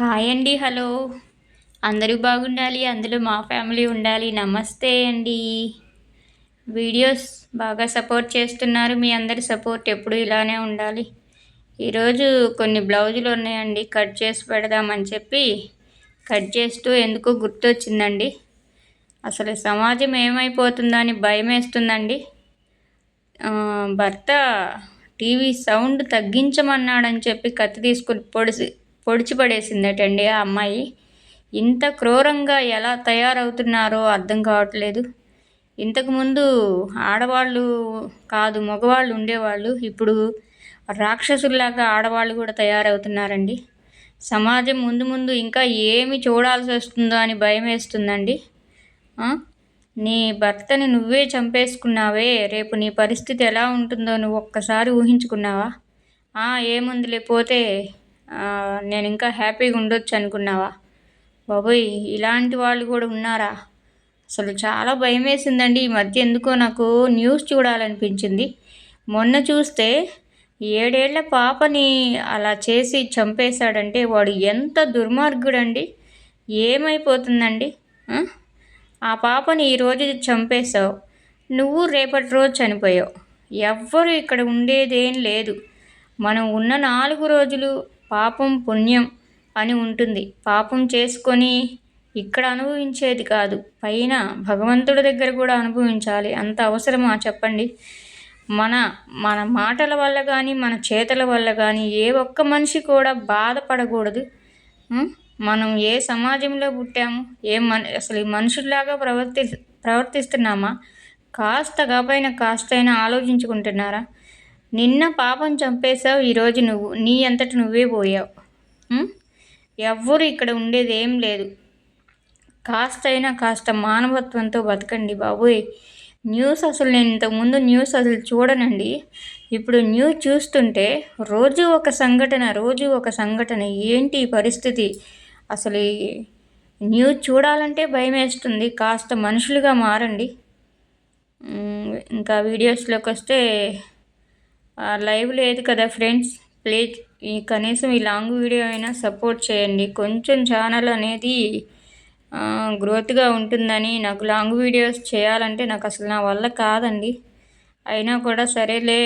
Hi అండి hello. అందరూ బాగుండాలి అందులో మా ఫ్యామిలీ ఉండాలి. నమస్తే అండి. వీడియోస్ బాగా సపోర్ట్ చేస్తున్నారు మీ అందరి సపోర్ట్ ఎప్పుడు ఇలానే ఉండాలి. ఈరోజు కొన్ని బ్లౌజులు ఉన్నాయండి కట్ చేసి పెడదామని చెప్పి కట్ చేస్తూ ఎందుకో గుర్తొచ్చిందండి. అసలు సమాజం ఏమైపోతుందని భయం వేస్తుందండి భర్త టీవీ సౌండ్ తగ్గించమన్నాడని చెప్పి కత్తి తీసుకుని పొడిసి పొడిచిపడేసిందటండి ఆ అమ్మాయి. ఇంత క్రూరంగా ఎలా తయారవుతున్నారో అర్థం కావట్లేదు. ఇంతకుముందు ఆడవాళ్ళు కాదు మగవాళ్ళు ఉండేవాళ్ళు. ఇప్పుడు రాక్షసుల్లాగా ఆడవాళ్ళు కూడా తయారవుతున్నారండి. సమాజం ముందు ముందు ఇంకా ఏమి చూడాల్సి వస్తుందో అని భయం వేస్తుందండి నీ భర్తని నువ్వే చంపేసుకున్నావే. రేపు నీ పరిస్థితి ఎలా ఉంటుందో నువ్వు ఒక్కసారి ఊహించుకున్నావా? ఏముంది పోతే నేను ఇంకా హ్యాపీగా ఉండొచ్చు అనుకున్నావా? బాబోయ్ ఇలాంటి వాళ్ళు కూడా ఉన్నారా? అసలు చాలా భయం వేసిందండి ఈ మధ్య ఎందుకో నాకు న్యూస్ చూడాలనిపించింది. మొన్న చూస్తే ఏడేళ్ళ పాపని అలా చేసి చంపేశాడంటే వాడు ఎంత దుర్మార్గుడండి. ఏమైపోతుందండి? ఆ? పాపని ఈరోజు చంపేశావు. నువ్వు రేపటి రోజు చనిపోయావు. ఎవ్వరు ఇక్కడ ఉండేదేం లేదు. మనం ఉన్న నాలుగు రోజులు పాపం పుణ్యం అని ఉంటుంది. పాపం చేసుకొని ఇక్కడ అనుభవించేది కాదు. పైన భగవంతుడి దగ్గర కూడా అనుభవించాలి. అంత అవసరమా చెప్పండి? మన మన మాటల వల్ల కానీ మన చేతల వల్ల కానీ ఏ ఒక్క మనిషి కూడా బాధపడకూడదు. మనం ఏ సమాజంలో పుట్టాము ఏ మన అసలు మనుషుల్లాగా ప్రవర్తి ప్రవర్తిస్తున్నామా? కాస్త కాపైన కాస్తైనా ఆలోచించుకుంటున్నారా? నిన్న పాపం చంపేశావు ఈరోజు నువ్వు. నీ అంతటి నువ్వే పోయావు. ఎవ్వరు ఇక్కడ ఉండేది ఏం లేదు. అయినా కాస్త మానవత్వంతో బతకండి బాబోయ్. న్యూస్ అసలు నేను ఇంతకుముందు న్యూస్ అసలు చూడనండి. ఇప్పుడు న్యూస్ చూస్తుంటే రోజు ఒక సంఘటన రోజు ఒక సంఘటన. ఏంటి పరిస్థితి? అసలు న్యూస్ చూడాలంటే భయం వేస్తుంది కాస్త మనుషులుగా మారండి. ఇంకా వీడియోస్లోకి వస్తే లైవ్ లేదు కదా ఫ్రెండ్స్. ప్లీజ్ ఈ కనీసం ఈ లాంగ్ వీడియో అయినా సపోర్ట్ చేయండి. కొంచెం ఛానల్ అనేది గ్రోత్గా ఉంటుందని నాకు లాంగ్ వీడియోస్ చేయాలంటే నాకు అసలు నా వల్ల కాదండి. అయినా కూడా సరేలే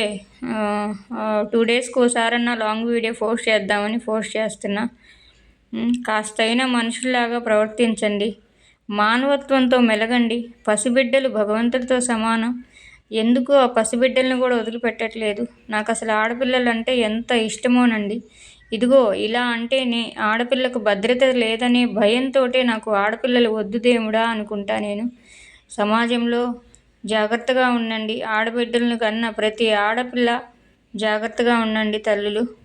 టూ డేస్కి ఒకసారన్నా లాంగ్ వీడియో పోస్ట్ చేద్దామని పోస్ట్ చేస్తున్నా. కాస్తైనా మనుషుల్లాగా ప్రవర్తించండి. మానవత్వంతో మెలగండి. పసిబిడ్డలు భగవంతుడితో సమానం. ఎందుకు ఆ పసిబిడ్డలను కూడా వదిలిపెట్టట్లేదు? నాకు అసలు ఆడపిల్లలు అంటే ఎంత ఇష్టమోనండి. ఇదిగో ఇలా అంటేనే ఆడపిల్లకు భద్రత లేదనే భయంతో నాకు ఆడపిల్లలు వద్దు దేవుడా అనుకుంటా నేను. సమాజంలో జాగ్రత్తగా ఉండండి. ఆడబిడ్డలను కన్నా ప్రతి ఆడపిల్ల జాగ్రత్తగా ఉండండి తల్లులు.